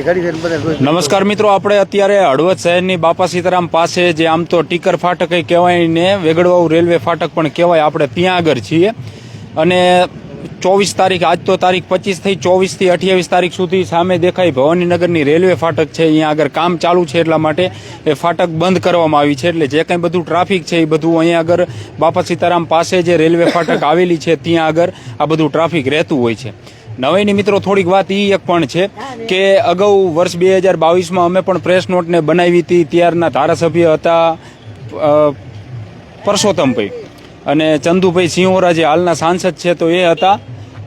નમસ્કાર મિત્રો, આપણે અત્યારે હળવદ શહેરની બાપા સીતારામ પાસે જે આમ તો ટીકર ફાટક કહેવાય ને, વેગડવાઉ રેલવે ફાટક પણ કહેવાય, આપણે ત્યાં આગળ છીએ. અને ચોવીસ તારીખ, આજ તો તારીખ પચીસ ચોવીસથી અઠ્યાવીસ તારીખ સુધી સામે દેખાય ભવાનીનગરની રેલવે ફાટક છે. અહીંયા આગળ કામ ચાલુ છે એટલા માટે એ ફાટક બંધ કરવામાં આવી છે. એટલે જે કંઈ બધું ટ્રાફિક છે એ બધું અહીંયા આગળ બાપા સીતારામ પાસે જે રેલવે ફાટક આવેલી છે, ત્યાં આગળ આ બધું ટ્રાફિક રહેતું હોય છે. નવાઈની મિત્રો થોડીક વાત એ એક પણ છે કે અગાઉ વર્ષ બે હજાર બાવીસમાં અમે પણ પ્રેસ નોટને બનાવી હતી, ત્યારના ધારાસભ્ય હતા પરસોત્તમભાઈ અને ચંદુભાઈ સિંહોરા જે હાલના સાંસદ છે તો એ હતા,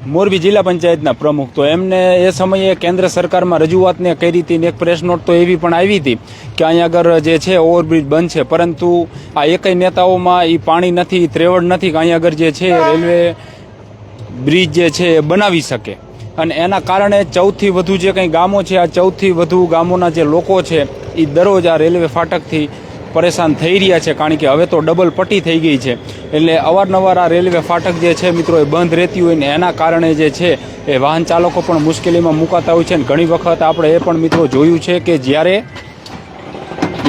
મોરબી જિલ્લા પંચાયતના પ્રમુખ. તો એમને એ સમયે કેન્દ્ર સરકારમાં રજૂઆતને કરી હતી ને એક પ્રેસ નોટ તો એવી પણ આવી હતી કે અહીંયા આગળ જે છે ઓવરબ્રિજ બંધ છે. પરંતુ આ એકય નેતાઓમાં એ પાણી નથી ત્રેવડ નથી કે અહીંયા આગળ જે છે રેલવે બ્રિજ જે છે એ બનાવી શકે. અને એના કારણે ચૌદથી વધુ જે કંઈ ગામો છે, આ ચૌદથી વધુ ગામોના જે લોકો છે, એ દરરોજ આ રેલવે ફાટકથી પરેશાન થઈ રહ્યા છે. કારણ કે હવે તો ડબલ પટ્ટી થઈ ગઈ છે. એટલે અવારનવાર આ રેલવે ફાટક જે છે મિત્રો, એ બંધ રહેતી હોય ને એના કારણે જે છે, એ વાહન ચાલકો પણ મુશ્કેલીમાં મુકાતા હોય છે. અને ઘણી વખત આપણે એ પણ મિત્રો જોયું છે કે જ્યારે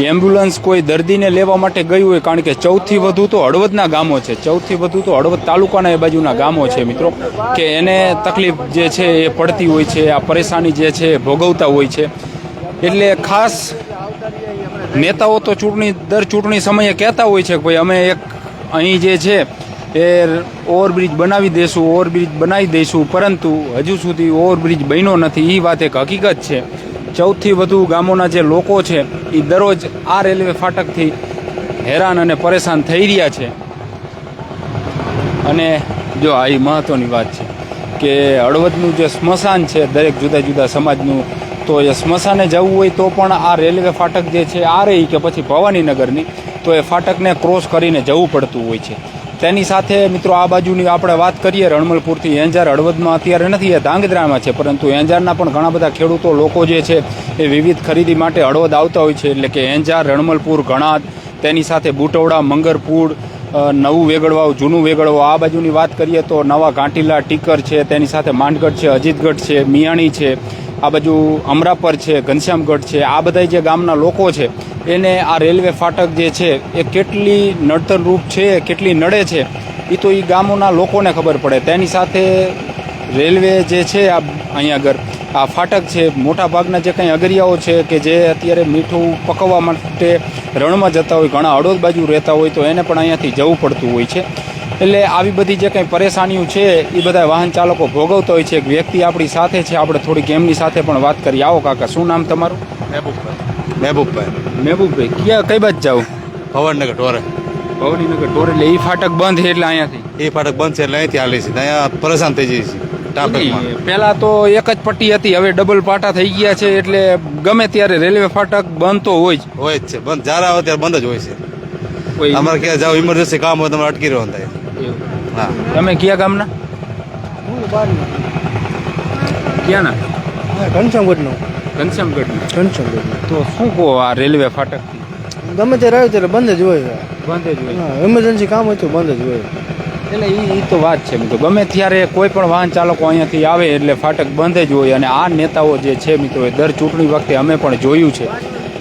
એમ્બ્યુલન્સ કોઈ દર્દીને લેવા માટે ગયું હોય, કારણ કે ચૌદથી વધુ તો હળવદના ગામો છે. ચૌદથી વધુ તો હળવદ તાલુકાના એ બાજુના ગામો છે મિત્રો. કે એને તકલીફ જે છે એ પડતી હોય છે, આ પરેશાની જે છે એ ભોગવતા હોય છે. એટલે ખાસ નેતાઓ તો ચૂંટણી, દર ચૂંટણી સમયે કહેતા હોય છે કે ભાઈ અમે એક અહીં જે છે એ ઓવરબ્રિજ બનાવી દઈશું ઓવરબ્રિજ બનાવી દઈશું પરંતુ હજુ સુધી ઓવરબ્રિજ બન્યો નથી. એ વાત એક હકીકત છે. ચૌદથી વધુ ગામોના જે લોકો છે એ દરરોજ આ રેલવે ફાટકથી હેરાન અને પરેશાન થઈ રહ્યા છે. અને જો આ એ મહત્ત્વની વાત છે કે હળવદનું જે સ્મશાન છે, દરેક જુદા જુદા સમાજનું, તો એ સ્મશાને જવું હોય તો પણ આ રેલવે ફાટક જે છે, આ રહી કે પછી ભવાનીનગરની, તો એ ફાટકને ક્રોસ કરીને જવું પડતું હોય છે. તેની સાથે મિત્રો આ બાજુની આપણે વાત કરીએ રણમલપુરથી. એંજાર હળવદમાં અત્યારે નથી, એ ધાંગધ્રામાં છે, પરંતુ એંજારના પણ ઘણા બધા ખેડૂતો, લોકો જે છે, એ વિવિધ ખરીદી માટે હળવદ આવતા હોય છે. એટલે કે એંજાર, રણમલપુર, ઘણાદ, તેની સાથે બુટવડા, મંગરપુર નવું વેગળવાવ જૂનું વેગળવાવ આ બાજુની વાત કરીએ તો નવા ઘાંટીલા ટીકર છે, તેની સાથે માંડગઢ છે, અજીતગઢ છે, મિયાણી છે, આ બાજુ અમરાપર છે, ઘનશ્યામગઢ છે. આ બધા જે ગામના લોકો છે એને આ રેલવે ફાટક જે છે, એ કેટલી નડતરરૂપ છે, કેટલી નડે છે એ તો એ ગામોના લોકોને ખબર પડે. તેની સાથે રેલવે જે છે, આ અહીંયા આગળ, આ ફાટક છે મોટા ભાગના જે કંઈ અગરિયાઓ છે કે જે અત્યારે મીઠું પકવવા માટે રણમાં જતા હોય, ઘણા અડોદ બાજુ રહેતા હોય, તો એને પણ અહીંયાથી જવું પડતું હોય છે. એટલે આવી બધી જે કંઈ પરેશાનીઓ છે એ બધા વાહન ચાલકો ભોગવતા હોય છે. એક વ્યક્તિ આપણી સાથે છે, આપણે થોડીક એમની સાથે પણ વાત કરી. આવો કાકા, શું નામ તમારું? મહેબૂબભાઈ. મહેબૂબભાઈ. મહેબૂબભાઈ ક્યાં કઈ બાજુ જાવ ભવનનગર ઢોરે. ભવનીનગર ટોરે એટલે એ ફાટક બંધ છે એટલે અહીંયાથી? એ ફાટક બંધ છે એટલે અહીંથી હાલી છે અહીંયા પરેશાન થઈ જઈએ છીએ ટ્રાફિકમાં પેલા તો એક જ પટ્ટી હતી હવે ડબલ પાટા થઈ ગયા છે એટલે ગમે ત્યારે રેલવે ફાટક બંધ તો હોય જ. હોય જ છે બંધ જ્યારે આવે ત્યારે બંધ જ હોય છે. કોઈ અમારે ક્યાં જાવ ઇમરજન્સી કામ હોય તમારે અટકી રહ્યો થાય. હા. તમે કયા ગામના? ક્યાંના? ઘનશ્યામગઢનો ઘનશ્યામગઢના ઘનશ્યામગઢનો તો શું કહો આ રેલવે ફાટકથી? ગમે ત્યારે આવ્યું ત્યારે બંધ જ હોય. બંધ જ હોય. હા એમરજન્સી કામ હોય તો બંધ જ હોય. એટલે એ તો વાત છે મિત્રો ગમે ત્યારે કોઈ પણ વાહન ચાલકો અહીંયાથી આવે એટલે ફાટક બંધ જ હોય અને આ નેતાઓ જે છે મિત્રો એ દર ચૂંટણી વખતે અમે પણ જોયું છે.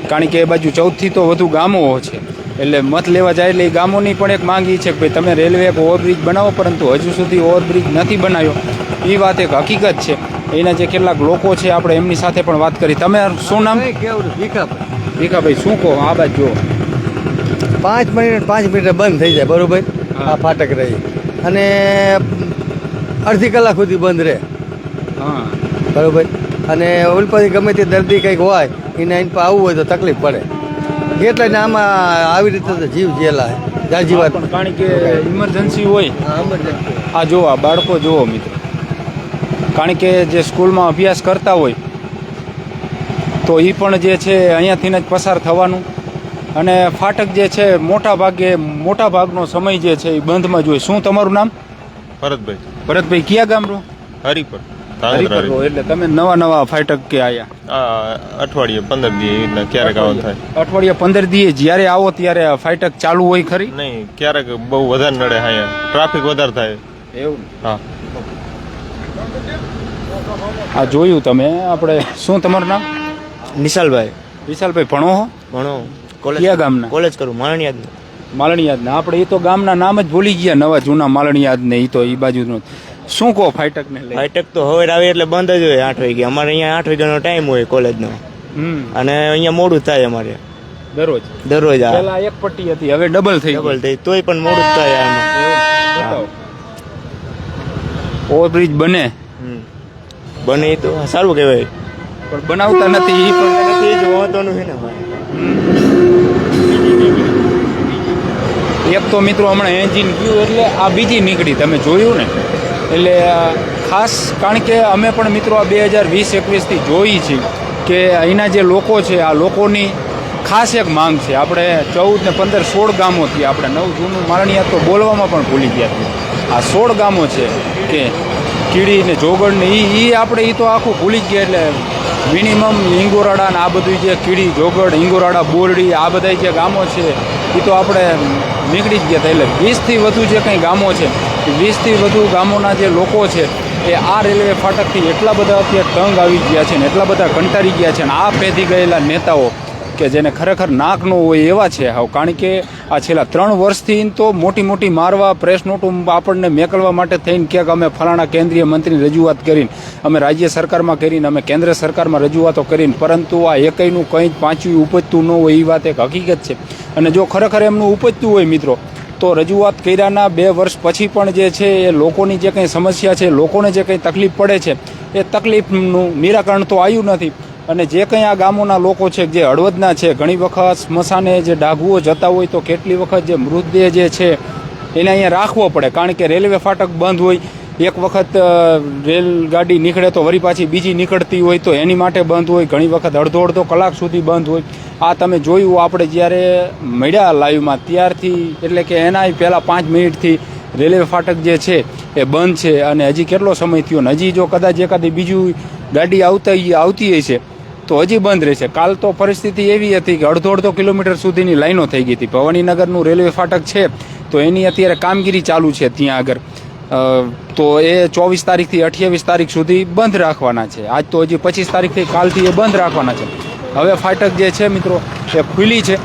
કારણ કે એ બાજુ ચૌદથી તો વધુ ગામો છે. એટલે મત લેવા જાય એટલે એ ગામોની પણ એક માંગ એ છે કે ભાઈ તમે રેલવે એક ઓવરબ્રિજ બનાવો પરંતુ હજુ સુધી ઓવરબ્રિજ નથી બનાવ્યો. એ વાત એક હકીકત છે. એના જે કેટલાક લોકો છે આપણે એમની સાથે પણ વાત કરી. તમે શું નામ? ભીખાભાઈ. શું કહો? આ બાજુ જુઓ. પાંચ મિનિટ પાંચ મિનિટ બંધ થઈ જાય બરોબર? આ ફાટક રહી. અને અડધી કલાક સુધી બંધ રહે. હા. બરોબર? અને ઉલપાથી ગમે તે દર્દી કંઈક હોય એને એની પર આવવું હોય તો તકલીફ પડે. એટલે ને આમાં આવી રીતે તો જીવ જેલા જાજી વાત. કારણ કે ઇમરજન્સી હોય. આ આ બાળકો જુઓ મિત્રો. કારણ કે જે સ્કૂલમાં અભ્યાસ કરતા હોય તો એ પણ જે છે અહીંયાથી જ પસાર થવાનું. અને ફાટક જે છે મોટા ભાગે મોટા ભાગનો સમય જે છે એ બંધમાં જ હોય. શું તમારું નામ? ભરતભાઈ. ભરતભાઈ કયા ગામનું હરિપર. એટલે તમે નવા નવા ફાટક કે આયા? અઠવાડિયે પંદર દી ક્યારેક આવો થાય. અઠવાડિયે પંદર દી જ્યારે આવો ત્યારે ફાટક ચાલુ હોય ખરી? નહીં ક્યારેક બહુ વધારે નડે અહીંયા. ટ્રાફિક વધારે થાય. એવું? હા. આ જોયું તમે આપણે શું તમારું નામ? નિશાલભાઈ. વિશાલભાઈ ભણો હો. ભણો. કોલેજ કયા ગામના? કોલેજ કરું માલણિયાદ માલણીયાદ ને આપણે એ તો ગામના નામ જ ભૂલી ગયા નવા જૂના માલણિયાદ ને એ તો એ બાજુનું. શું કહો ફાઈટક ને ફાઈટક તો હવે આવે એટલે બંધ જ હોય આઠ વાગે અમારે અહીંયા આઠ વાગ્યાનો ટાઈમ હોય કોલેજનો. અને અહીંયા મોડું થાય અમારે. દરરોજ? દરરોજ આ. પેલા એક પટ્ટી હતી હવે ડબલ થઈ ડબલ થઈ તોય પણ મોડું થાય આમાં. ઓવરબ્રિજ બને. બને તો સારું કહેવાય. પણ બનાવતા નથી એ પણ નથી જ મહત્વનું છે ને ભાઈ એક તો મિત્રો હમણાં એન્જિન ગયું એટલે આ બીજી નીકળી તમે જોયું ને? એટલે ખાસ કારણ કે અમે પણ મિત્રો આ બે હજાર વીસ એકવીસથી જોઈ છીએ કે અહીંના જે લોકો છે આ લોકોની ખાસ એક માંગ છે. આપણે ચૌદ ને પંદર સોળ ગામોથી આપણે નવ જૂનું મારણીયા તો બોલવામાં પણ ભૂલી ગયા છીએ. આ સોળ ગામો છે કે કીડી ને જોગણ ને એ એ આપણે એ તો આખું ભૂલી જ ગયા એટલે મિનિમમ હિંગોરાડા ને આ બધું જે કીડી, જોગડ, હિંગોરાડા, બોરડી, આ બધા જે ગામો છે એ તો આપણે નીકળી જ ગયા હતા એટલે વીસથી વધુ જે કંઈ ગામો છે, એ વીસથી વધુ ગામોના જે લોકો છે, એ આ રેલવે ફાટકથી એટલા બધા અત્યારે તંગ આવી ગયા છે ને એટલા બધા કંટાળી ગયા છે ને આ પેધી ગયેલા નેતાઓ કે જેને ખરેખર નાક ન હોય એવા છે હાવ. કારણ કે આ છેલ્લા ત્રણ વર્ષથી તો મોટી મોટી મારવા પ્રેસ નોટો આપણને મેકલવા માટે થઈને ક્યાંક અમે ફલાણા કેન્દ્રીય મંત્રીની રજૂઆત કરીને, અમે રાજ્ય સરકારમાં કરીને, અમે કેન્દ્ર સરકારમાં રજૂઆતો કરીને, પરંતુ આ એકયનું કંઈ જ પાંચવી ઉપજતું ન હોય એ વાત એક હકીકત છે. અને જો ખરેખર એમનું ઉપજતું હોય મિત્રો, તો રજૂઆત કર્યાના બે વર્ષ પછી પણ જે છે એ લોકોની જે કંઈ સમસ્યા છે, લોકોને જે કંઈ તકલીફ પડે છે, એ તકલીફનું નિરાકરણ તો આવ્યું નથી. અને જે કંઈ આ ગામોના લોકો છે, જે હળવદના છે, ઘણી વખત સ્મશાને જે ડાઘુઓ જતા હોય તો કેટલી વખત જે મૃતદેહ જે છે, એને અહીંયા રાખવો પડે. કારણ કે રેલવે ફાટક બંધ હોય, એક વખત રેલગાડી નીકળે તો વળી પાછી બીજી નીકળતી હોય તો એની માટે બંધ હોય. ઘણી વખત અડધો અડધો કલાક સુધી બંધ હોય. આ તમે જોયું, આપણે જ્યારે મળ્યા લાઈવમાં, ત્યારથી એટલે કે એના પહેલાં પાંચ મિનિટથી રેલવે ફાટક જે છે, એ બંધ છે. અને હજી કેટલો સમય થયો? ને હજી જો કદાચ એકાદી બીજું ગાડી આવતા આવતી હશે તો હજી બંધ રહેશે. કાલ તો પરિસ્થિતિ એવી હતી કે અડધો અડધો કિલોમીટર સુધીની લાઈનો થઈ ગઈ હતી. ભવાનીનગરનું રેલવે ફાટક છે, તો એની અત્યારે કામગીરી ચાલુ છે ત્યાં આગળ. તો એ ચોવીસ તારીખથી અઠ્યાવીસ તારીખ સુધી બંધ રાખવાના છે. આજ તો હજી પચીસ તારીખથી કાલથી એ બંધ રાખવાના છે. હવે ફાટક જે છે મિત્રો, એ ખુલ્લી છે.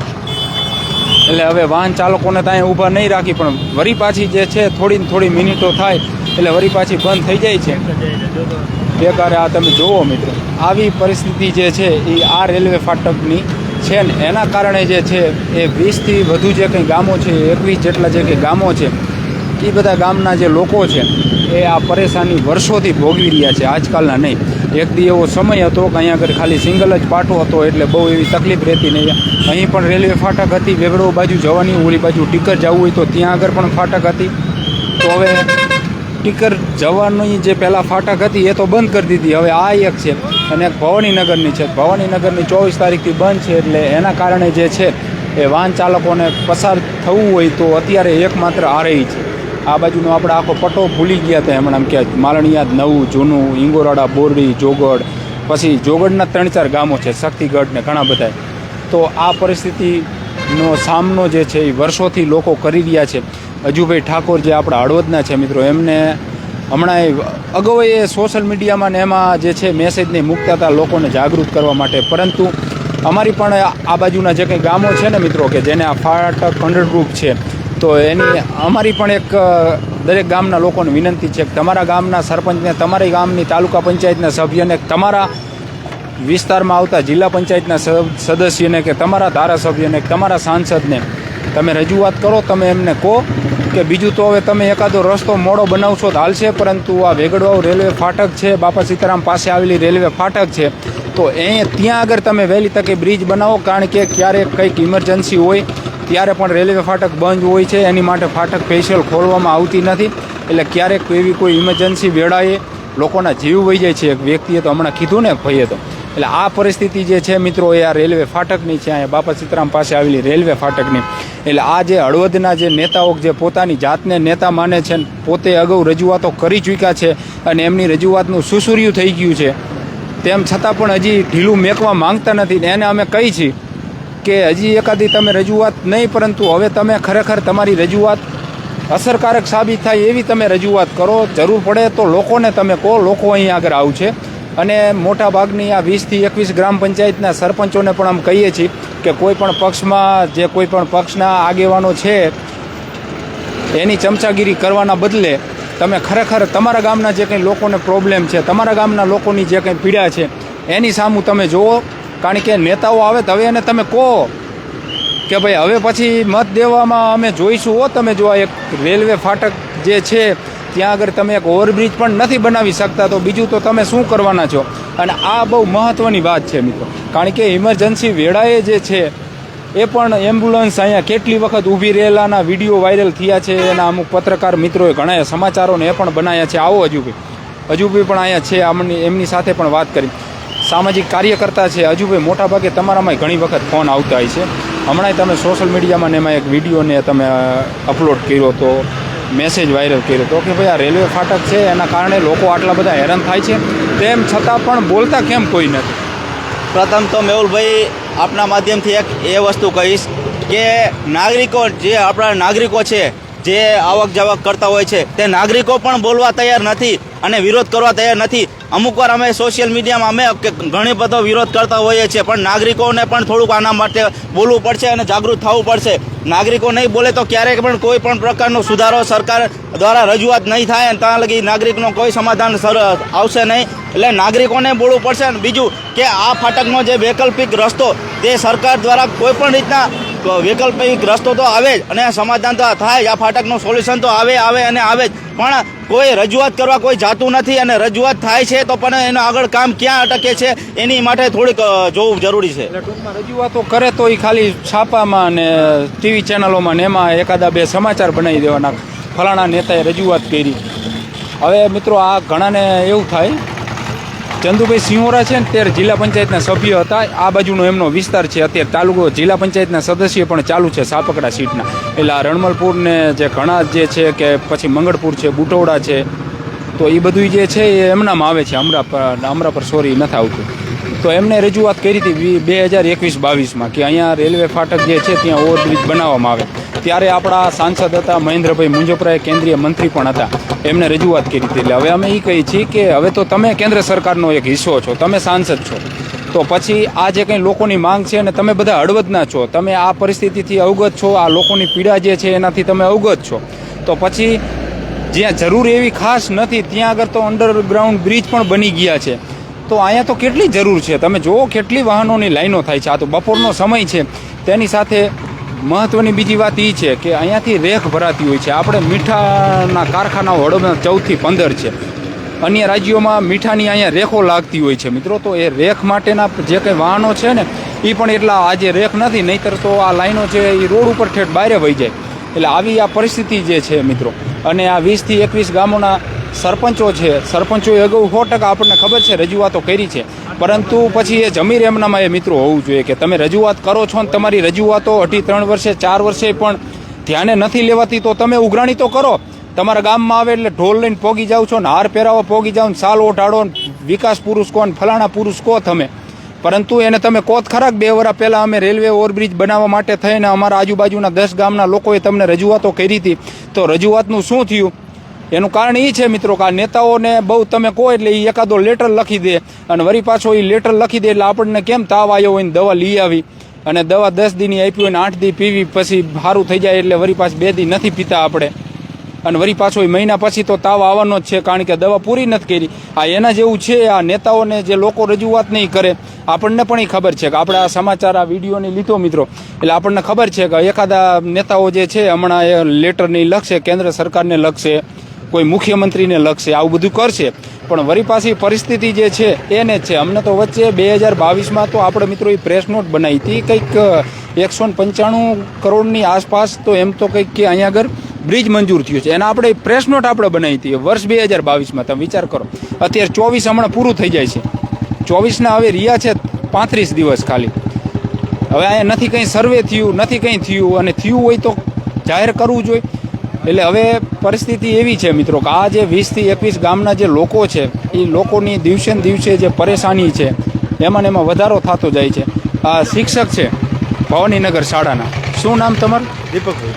એટલે હવે વાહન ચાલકોને ત્યાં ઊભા નહીં રાખી, પણ વરી પાછી જે છે થોડી થોડી મિનિટો થાય, એટલે વરી પાછી બંધ થઈ જાય છે. બેકારે આ તમે જુઓ મિત્રો, આવી પરિસ્થિતિ જે છે એ આ રેલવે ફાટકની છે ને એના કારણે જે છે એ વીસથી વધુ જે કંઈ ગામો છે, એકવીસ જેટલા જે કંઈ ગામો છે, એ બધા ગામના જે લોકો છે એ આ પરેશાની વર્ષોથી ભોગવી રહ્યા છે. આજકાલના નહીં. એક દી એવો સમય હતો કે અહીંયા આગળ ખાલી સિંગલ જ પાટો હતો એટલે બહુ એવી તકલીફ રહેતી નહીં. અહીં પણ રેલવે ફાટક હતી, વેગડો બાજુ જવાની, ઓલી બાજુ ટીકર જવું હોય તો ત્યાં આગળ પણ ફાટક હતી. તો હવે ટીકર જવાની જે પહેલાં ફાટક હતી એ તો બંધ કરી દીધી. હવે આ એક છે અને એક ભવાનીનગરની છે. ભવાનીનગરની ચોવીસ તારીખથી બંધ છે એટલે એના કારણે જે છે એ વાહન ચાલકોને પસાર થવું હોય તો અત્યારે એકમાત્ર આ રહી છે. આ બાજુનો આપણે આખો પટ્ટો ભૂલી ગયા હતા હમણાં કે માલણીયાદ નવું, જૂનું ઇંગોરાડા બોરડી, જોગડ, પછી જોગડના ત્રણ ચાર ગામો છે, શક્તિગઢ ને ઘણા બધા તો આ પરિસ્થિતિનો સામનો જે છે એ વર્ષોથી લોકો કરી રહ્યા છે. અજુભાઈ ઠાકોર જે આપણા હળવદના છે મિત્રો, એમને હમણાં અગાઉ એ સોશિયલ મીડિયામાં ને એમાં જે છે મેસેજને મૂકતા હતા લોકોને જાગૃત કરવા માટે. પરંતુ અમારી પણ આ બાજુના જે કંઈ ગામો છે ને મિત્રો કે જેને આ ફાટક અંડરગ્રુપ છે, તો એની અમારી પણ એક દરેક ગામના લોકોને વિનંતી છે કે તમારા ગામના સરપંચને, તમારી ગામની તાલુકા પંચાયતના સભ્યને, તમારા વિસ્તારમાં આવતા જિલ્લા પંચાયતના સદસ્યને કે તમારા ધારાસભ્યને, તમારા સાંસદને તમે રજૂઆત કરો, તમે એમને કહો કે બીજું તો હવે તમે એકાદો રસ્તો મોડો બનાવશો તો હાલશે, પરંતુ આ વેગડવાવ રેલવે ફાટક છે, બાપા સીતારામ પાસે આવેલી રેલવે ફાટક છે. તો એ ત્યાં આગળ તમે વહેલી તકે બ્રિજ બનાવો, કારણ કે ક્યારેક કંઈક ઇમરજન્સી હોય, ત્યારે પણ રેલવે ફાટક બંધ હોય છે, એની માટે ફાટક સ્પેશિયલ ખોલવામાં આવતી નથી. એટલે ક્યારેક એવી કોઈ ઇમરજન્સી વેળાએ લોકોના જીવ વહી જાય છે. એક વ્યક્તિએ તો હમણાં કીધું ને ભાઈએ તો. એટલે આ પરિસ્થિતિ જે છે મિત્રો, એ આ રેલવે ફાટકની છે. અહીંયા બાપા સીતારામ પાસે આવેલી રેલવે ફાટકની. એટલે આ જે હળવદના જે નેતાઓ જે પોતાની જાતને નેતા માને છે પોતે અગાઉ રજૂઆતો કરી ચૂક્યા છે અને એમની રજૂઆતનું સુસુર્યું થઈ ગયું છે. તેમ છતાં પણ હજી ઢીલું મેકવા માંગતા નથી એને અમે કહી છીએ કે હજી એકાદી તમે રજૂઆત નહીં, પરંતુ હવે તમે ખરેખર તમારી રજૂઆત અસરકારક સાબિત થાય એવી તમે રજૂઆત કરો. જરૂર પડે તો લોકોને તમે કહો, લોકો અહીં આગળ આવશે. અને મોટા ભાગની આ વીસથી એકવીસ ગ્રામ પંચાયતના સરપંચોને પણ આમ કહીએ છીએ કે કોઈ પણ પક્ષમાં, જે કોઈ પણ પક્ષના આગેવાનો છે, એની ચમચાગીરી કરવાના બદલે તમે ખરેખર તમારા ગામના જે કંઈ લોકોને પ્રોબ્લેમ છે, તમારા ગામના લોકોની જે કંઈ પીડા છે, એની સામું તમે જુઓ. કારણ કે નેતાઓ આવે તો હવે એને તમે કહો કે ભાઈ, હવે પછી મત દેવામાં અમે જોઈશું. હો, તમે જો એક રેલવે ફાટક જે છે ત્યાં આગળ તમે એક ઓવરબ્રિજ પણ નથી બનાવી શકતા, તો બીજું તો તમે શું કરવાના છો? અને આ બહુ મહત્ત્વની વાત છે મિત્રો. કારણ કે ઇમરજન્સી વેળાએ જે છે, એ પણ એમ્બ્યુલન્સ અહીંયા કેટલી વખત ઊભી રહેલાના વીડિયો વાયરલ થયા છે, એના અમુક પત્રકાર મિત્રોએ ઘણા સમાચારોને એ પણ બનાવ્યા છે. આવો હજુભાઈ હજુભાઈ પણ અહીંયા છે, આમની, એમની સાથે પણ વાત કરી. સામાજિક કાર્યકર્તા છે. હજુભાઈ મોટાભાગે તમારામાં ઘણી વખત ફોન આવતા હોય છે. હમણાં તમે સોશિયલ મીડિયામાં ને એમાં એક વિડીયોને તમે અપલોડ કર્યો તો મેસેજ વાયરલ કર્યો તો કે ભાઈ આ રેલવે ફાટક છે, એના કારણે લોકો આટલા બધા હેરાન થાય છે. તેમ છતાં પણ બોલતા કેમ કોઈ નથી? પ્રથમ તો મેહુલભાઈ, આપના માધ્યમથી એક એ વસ્તુ કહીશ કે નાગરિકો જે આપણા નાગરિકો છે, જે આવક જાવક કરતા હોય છે, તે નાગરિકો પણ બોલવા તૈયાર નથી અને વિરોધ કરવા તૈયાર નથી. અમુક વાર અમે સોશિયલ મીડિયામાં અમે ઘણી બધો વિરોધ કરતા હોઈએ છીએ, પણ નાગરિકોને પણ થોડુંક આના માટે બોલવું પડશે અને જાગૃત થવું પડશે. નાગરિકો નહીં બોલે તો ક્યારેક પણ કોઈ પણ પ્રકારનો સુધારો સરકાર દ્વારા રજૂઆત નહીં થાય અને ત્યાં લગી નાગરિકનો કોઈ સમાધાન આવશે નહીં. એટલે નાગરિકોને બોલવું પડશે અને બીજું કે આ ફાટકનો જે વૈકલ્પિક રસ્તો તે સરકાર દ્વારા કોઈ પણ રીતના વૈકલ્પિક રસ્તો તો આવે જ અને સમાધાન તો થાય જ. આ ફાટકનું સોલ્યુશન તો આવે આવે અને આવે જ. પણ કોઈ રજૂઆત કરવા કોઈ જાતું નથી અને રજૂઆત થાય છે તો પણ એનું આગળ કામ ક્યાં અટકે છે એની માટે થોડીક જોવું જરૂરી છે. રજૂઆતો કરે તો એ ખાલી છાપામાં ને ટીવી ચેનલોમાં ને એમાં એકાદા બે સમાચાર બનાવી દેવાના. ફલાણા નેતાએ રજૂઆત કરી. હવે મિત્રો આ ઘણાને એવું થાય ચંદુભાઈ સિંહોરા છે ને ત્યારે જિલ્લા પંચાયતના સભ્ય હતા. આ બાજુનો એમનો વિસ્તાર છે. અત્યારે તાલુકો જિલ્લા પંચાયતના સદસ્ય પણ ચાલુ છે સાપકડા સીટના. એટલે આ રણમલપુરને જે ઘણા જે છે કે પછી મંગળપુર છે, બુટોડા છે, તો એ બધું જે છે એ એમનામાં આવે છે. અમરા પર અમરા પર સોરી નથી આવતું. તો એમને રજૂઆત કરી હતી બે હજાર એકવીસ બાવીસમાં કે અહીંયા રેલવે ફાટક જે છે ત્યાં ઓવરબ્રિજ બનાવવામાં આવે. ત્યારે આપણા સાંસદ હતા મહેન્દ્રભાઈ મુંજપરાએ કેન્દ્રીય મંત્રી પણ હતા. એમને રજૂઆત કરી હતી. એટલે હવે અમે એ કહીએ છીએ કે હવે તો તમે કેન્દ્ર સરકારનો એક હિસ્સો છો. તમે સાંસદ છો. તો પછી આ જે કંઈ લોકોની માંગ છે અને તમે બધા હળવદના છો. તમે આ પરિસ્થિતિથી અવગત છો. આ લોકોની પીડા જે છે એનાથી તમે અવગત છો. તો પછી જ્યાં જરૂર એવી ખાસ નથી, ત્યાં આગળ તો અંડરગ્રાઉન્ડ બ્રિજ પણ બની ગયા છે. તો અહીંયા તો કેટલી જરૂર છે? તમે જુઓ કેટલી વાહનોની લાઈનો થાય છે. આ તો બપોરનો સમય છે. તેની સાથે મહત્વની બીજી વાત એ છે કે અહીંયાથી રેખ ભરાતી હોય છે. આપણે મીઠાના કારખાનાઓ હળવદના ચૌદથી પંદર છે. અન્ય રાજ્યોમાં મીઠાની અહીંયા રેખો લાગતી હોય છે. મિત્રો, તો એ રેખ માટેના જે કંઈ વાહનો છે ને એ પણ એટલા આજે રેખ નથી, નહીતર તો આ લાઈનો છે એ રોડ ઉપર ઠેઠ બહાર વહી જાય. એટલે આવી આ પરિસ્થિતિ જે છે, મિત્રો, અને આ વીસથી એકવીસ ગામોના સરપંચો છે. સરપંચોએ અગાઉ સો ટકા આપણને ખબર છે, રજૂઆતો કરી છે. પરંતુ પછી એ જમીર એમનામાં એ મિત્રો હોવું જોઈએ કે તમે રજૂઆત કરો છો ને તમારી રજૂઆતો અઢી ત્રણ વર્ષે, ચાર વર્ષે પણ ધ્યાને નથી લેવાતી, તો તમે ઉઘરાણી તો કરો. તમારા ગામમાં આવે એટલે ઢોલ લઈને પોગી જાઓ છો ને હાર પહેરાવો પોગી જાઓ ને સાલ ઓઢાડો વિકાસ પુરુષ કહો ને ફલાણા પુરુષ કહો તમે. પરંતુ એને તમે કોત ખરાક બે વર્ષ પહેલાં અમે રેલવે ઓવરબ્રિજ બનાવવા માટે થઈને અમારા આજુબાજુના દસ ગામના લોકોએ તમને રજૂઆતો કરી હતી. તો રજૂઆતનું શું થયું? એનું કારણ એ છે મિત્રો કે આ નેતાઓને બહુ તમે કહો એટલે એ એકાદો લેટર લખી દે. અને વરી પાછો એ લેટર લખી દે એટલે આપણને કેમ તાવ આવ્યો હોય ને દવા લઈ આવી. અને દવા દસ દીની આપી હોય ને આઠ દી પીવી પછી સારું થઈ જાય એટલે વરી પાછ બે દી નથી પીતા આપણે. અને વરી પાછો એ મહિના પછી તો તાવ આવવાનો જ છે કારણ કે દવા પૂરી નથી કરી. આ એના જેવું છે, આ નેતાઓને જે લોકો રજૂઆત નહીં કરે, આપણને પણ એ ખબર છે કે આપણે આ સમાચાર, આ વિડીયોને લીધો મિત્રો. એટલે આપણને ખબર છે કે એખાદા નેતાઓ જે છે, હમણાં એ લેટરની લખશે, કેન્દ્ર સરકારને લખશે. કોઈ મુખ્યમંત્રીને લખશે આવું બધું કરશે. પણ વરી પાછી પરિસ્થિતિ જે છે, એને જ છે. અમને તો વચ્ચે બે હજાર બાવીસમાં તો આપણે મિત્રો એ પ્રેસ નોટ બનાવી હતી. કંઈક એકસો ને પંચાણું કરોડની આસપાસ તો એમ તો કંઈક કે અહીંયા આગળ બ્રિજ મંજૂર થયું છે. એના આપણે પ્રેસ નોટ આપણે બનાવી હતી. વર્ષ બે હજાર બાવીસમાં, તમે વિચાર કરો. અત્યારે ચોવીસ હમણાં પૂરું થઈ જાય છે. ચોવીસના હવે રહ્યા છે પાંત્રીસ દિવસ ખાલી. હવે અહીંયા નથી કંઈ સર્વે થયું, નથી કંઈ થયું. અને થયું હોય તો જાહેર કરવું જોઈએ. એટલે હવે પરિસ્થિતિ એવી છે મિત્રો કે આ જે વીસથી એકવીસ ગામના જે લોકો છે એ લોકોની દિવસે ને દિવસે જે પરેશાની છે એમાં એમાં વધારો થતો જાય છે. આ શિક્ષક છે ભવાનીનગર શાળાના. શું નામ તમારું? દીપકભાઈ.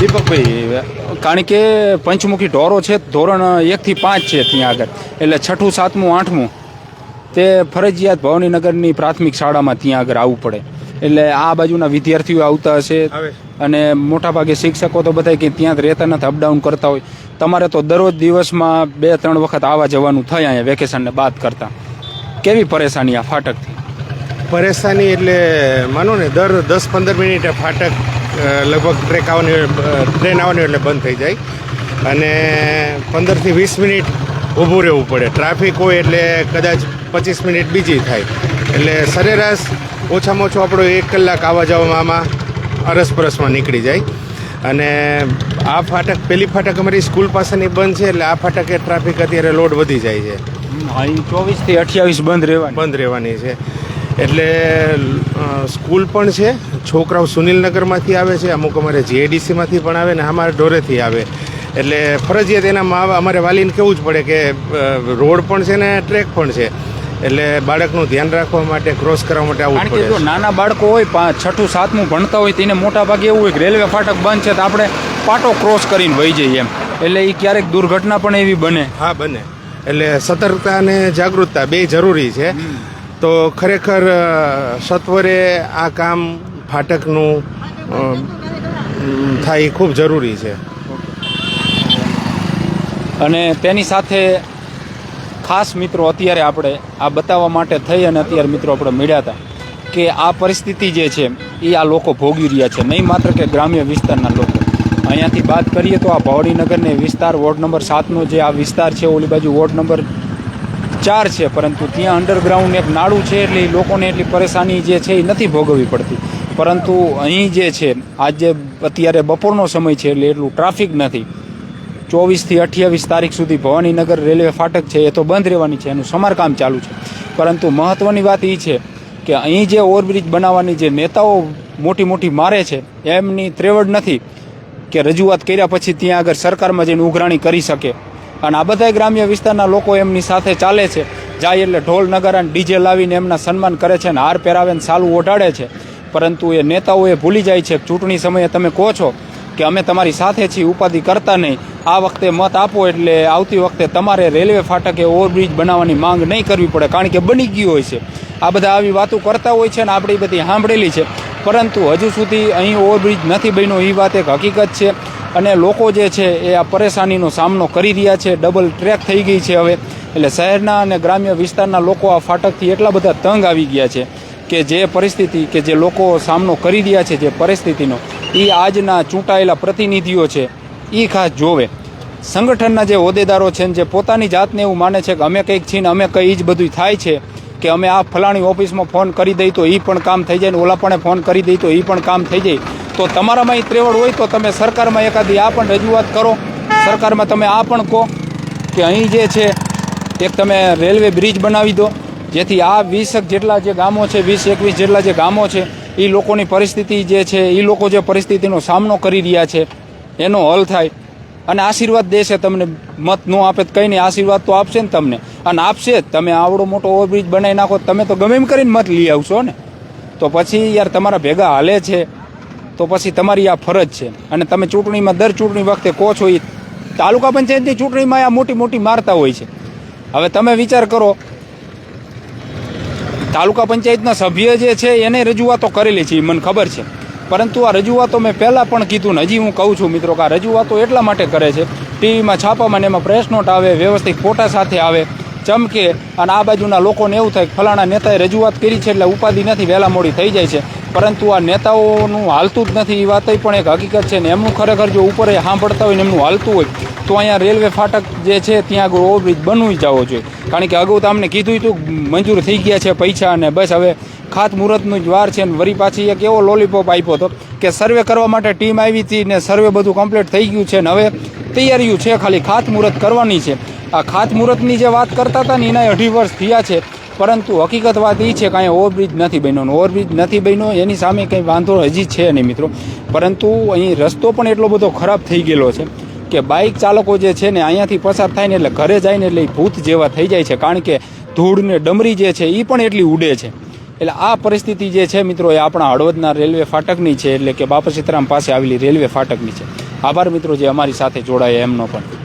દીપકભાઈ કારણ કે પંચમુખી ઢોરો છે ધોરણ એકથી પાંચ છે ત્યાં આગળ. એટલે છઠ્ઠું સાતમું આઠમું તે ફરજિયાત ભવાનીનગરની પ્રાથમિક શાળામાં ત્યાં આગળ આવવું પડે. એટલે આ બાજુના વિદ્યાર્થીઓ આવતા હશે. અને મોટાભાગે શિક્ષકો તો બધા કે ત્યાં જ રહેતા નથી અપડાઉન કરતા હોય. તમારે તો દરરોજ દિવસમાં બે, ત્રણ વખત આવવા જવાનું થાય અહીંયા વેકેશનને બાદ કરતા. કેવી પરેશાની આ ફાટકથી? પરેશાની એટલે માનો ને, દર દસ, પંદર મિનિટે ફાટક લગભગ ટ્રેક આવવાની ટ્રેન આવવાની એટલે બંધ થઈ જાય. અને પંદરથી વીસ મિનિટ ઊભું રહેવું પડે. ટ્રાફિક હોય એટલે કદાચ પચીસ મિનિટ બીજી થાય. એટલે સરેરાશ ઓછામાં ઓછો આપણો એક કલાક આવવા જવામાં અરસપરસમાં નીકળી જાય. અને આ ફાટક પેલી ફાટક અમારી સ્કૂલ પાસેની બંધ છે એટલે આ ફાટકે ટ્રાફિક અત્યારે લોડ વધી જાય છે. ચોવીસથી અઠ્યાવીસ બંધ રહેવાની. બંધ રહેવાની છે. એટલે સ્કૂલ પણ છે છોકરાઓ સુનિલનગરમાંથી આવે છે અમુક અમારે જીએડીસીમાંથી પણ આવે ને અમારે ઢોરેથી આવે. એટલે ફરજિયાત એના મા અમારે વાલીને કેવું જ પડે કે રોડ પણ છે ને ટ્રેક પણ છે. એટલે બાળકનું ધ્યાન રાખવા માટે ક્રોસ કરવા માટે આવું કારણ કે જો નાના બાળકો હોય પાંચ છઠ્ઠું સાતમું ભણતા હોય તેને મોટા ભાગે એવું હોય કે રેલવે ફાટક બંધ છે તો આપણે પાટો ક્રોસ કરીને વહી જઈએ એમ. એટલે એ ક્યારેક દુર્ઘટના પણ એવી બને. હા બને. એટલે સતર્કતા અને જાગૃતતા બે જરૂરી છે. તો ખરેખર સત્વરે આ કામ ફાટકનું થાય એ ખૂબ જરૂરી છે. અને તેની સાથે ખાસ મિત્રો અત્યારે આપણે આ બતાવવા માટે થઈ અને અત્યારે મિત્રો આપણે મળ્યા હતા કે આ પરિસ્થિતિ જે છે, એ આ લોકો ભોગવી રહ્યા છે. નહીં માત્ર કે ગ્રામ્ય વિસ્તારના લોકો. અહીંયાથી વાત કરીએ તો આ ભાવડીનગરને વિસ્તાર વોર્ડ નંબર સાતનો જે આ વિસ્તાર છે, ઓલી બાજુ વોર્ડ નંબર ચાર છે, પરંતુ ત્યાં અંડરગ્રાઉન્ડ એક નાળું છે, એટલે લોકોને એટલી પરેશાની જે છે, એ નથી ભોગવવી પડતી. પરંતુ અહીં જે છે, આજે અત્યારે બપોરનો સમય છે, એટલે એટલું ટ્રાફિક નથી. ચોવીસથી અઠ્યાવીસ તારીખ સુધી ભવાનીનગર રેલવે ફાટક છે એ તો બંધ રહેવાની છે, એનું સમારકામ ચાલુ છે. પરંતુ મહત્ત્વની વાત એ છે કે અહીં જે ઓવરબ્રિજ બનાવવાની જે નેતાઓ મોટી મોટી મારે છે, એમની ત્રેવડ નથી કે રજૂઆત કર્યા પછી ત્યાં આગળ સરકારમાં જઈને ઉઘરાણી કરી શકે. અને આ બધા ગ્રામ્ય વિસ્તારના લોકો એમની સાથે ચાલે છે, જાય એટલે ઢોલ અને ડીજે લાવીને એમના સન્માન કરે છે અને હાર પહેરાવે ને સાલું ઓઢાડે છે. પરંતુ એ નેતાઓ એ ભૂલી જાય છે ચૂંટણી સમયે તમે કહો છો કે અમે તમારી સાથે છીએ, ઉપાધિ કરતા નહીં. આ વખતે મત આપો એટલે આવતી વખતે તમારે રેલવે ફાટકે ઓવરબ્રિજ બનાવવાની માંગ નહીં કરવી પડે, કારણ કે બની ગયું હોય છે. આ બધા આવી વાતો કરતા હોય છે ને આપણી બધી સાંભળેલી છે. પરંતુ હજુ સુધી અહીં ઓવરબ્રિજ નથી બન્યો, એ વાત એક હકીકત છે. અને લોકો જે છે એ આ પરેશાનીનો સામનો કરી રહ્યા છે, ડબલ ટ્રેક થઈ ગઈ છે હવે. એટલે શહેરના અને ગ્રામ્ય વિસ્તારના લોકો આ ફાટકથી એટલા બધા તંગ આવી ગયા છે કે જે પરિસ્થિતિ કે જે લોકો સામનો કરી રહ્યા છે, જે પરિસ્થિતિનો. એ આજના ચૂંટાયેલા પ્રતિનિધિઓ છે. એ ખાસ જોવે. સંગઠનના જે હોદ્દેદારો છે ને જે પોતાની જાતને એવું માને છે કે અમે કંઈક છીએ ને અમે કંઈ જ બધું થાય છે કે અમે આ ફલાણી ઓફિસમાં ફોન કરી દઈ તો એ પણ કામ થઈ જાય ને ઓલા પણ ફોન કરી દઈ તો એ પણ કામ થઈ જાય. તો તમારામાં એ ત્રેવડ હોય તો તમે સરકારમાં એકાદી આ પણ રજૂઆત કરો. સરકારમાં તમે આ પણ કહો કે અહીં જે છે એક તમે રેલવે બ્રિજ બનાવી દો. જેથી આ વીસક જેટલા જે ગામો છે, વીસ એકવીસ જેટલા જે ગામો છે એ લોકોની પરિસ્થિતિ જે છે એ લોકો જે પરિસ્થિતિનો સામનો કરી રહ્યા છે, એનો હલ થાય. અને આશીર્વાદ દેશે તમને, મત ન આપે તો કંઈ નહીં, આશીર્વાદ તો આપશે ને તમને. અને આપશે જ. તમે આવડો મોટો ઓવરબ્રિજ બનાવી નાખો તમે તો ગમે એમ કરીને મત લઈ આવશો ને. તો પછી યાર તમારા ભેગા હાલે છે, તો પછી તમારી આ ફરજ છે. અને તમે ચૂંટણીમાં દર ચૂંટણી વખતે કહો છો એ તાલુકા પંચાયતની ચૂંટણીમાં આ મોટી મોટી મારતા હોય છે. હવે તમે વિચાર કરો તાલુકા પંચાયતના સભ્ય જે છે એને રજૂઆતો કરેલી છે મને ખબર છે. પરંતુ આ રજૂઆતો મેં પહેલાં પણ કીધું ને હજી હું કહું છું મિત્રો કે આ રજૂઆતો એટલા માટે કરે છે, ટીવીમાં છાપામાં ને એમાં પ્રેસ નોટ આવે, વ્યવસ્થિત ફોટા સાથે આવે, ચમકે, અને આ બાજુના લોકોને એવું થાય કે ફલાણા નેતાએ રજૂઆત કરી છે એટલે ઉપાધિ નથી, વહેલા મોડી થઈ જાય છે. પરંતુ આ નેતાઓનું હાલતું જ નથી એ વાત પણ એક હકીકત છે ને, એમનું ખરેખર જો ઉપર સાંભળતા હોય ને એમનું હાલતું હોય તો અહીંયા રેલવે ફાટક જે છે, ત્યાં આગળ ઓવરબ્રિજ બનવું જવો જોઈએ કારણ કે અગાઉ તો અમને કીધું હતું, મંજૂર થઈ ગયા છે પૈસા અને બસ હવે ખાતમુહૂર્તનું જ વાર છે ને વરી પાછી એક એવો લોલીપોપ આપ્યો હતો કે સર્વે કરવા માટે ટીમ આવી હતી ને સર્વે બધું કમ્પ્લીટ થઈ ગયું છે ને હવે તૈયારીઓ છે, ખાલી ખાતમુહૂર્ત કરવાની છે. આ ખાતમુહૂર્તની જે વાત કરતા હતા ને એના અઢી વર્ષ થયા છે, પરંતુ હકીકત વાત એ છે કે અહીંયા ઓવરબ્રિજ નથી બન્યો. ઓવરબ્રિજ નથી બન્યો એની સામે કંઈ વાંધો હજી છે નહીં મિત્રો. પરંતુ અહીં રસ્તો પણ એટલો બધો ખરાબ થઈ ગયેલો છે. કે બાઇક ચાલકો જે છે ને અહીંયાથી પસાર થાય ને એટલે ઘરે જાય ને એટલે ભૂત જેવા થઈ જાય છે. કારણ કે ધૂળ ને ડમરી જે છે એ પણ એટલી ઉડે છે. એટલે આ પરિસ્થિતિ જે છે મિત્રો એ આપણા હળવદના રેલવે ફાટકની છે. એટલે કે બાપા પાસે આવેલી રેલવે ફાટકની છે. આભાર મિત્રો જે અમારી સાથે જોડાયા એમનો પણ.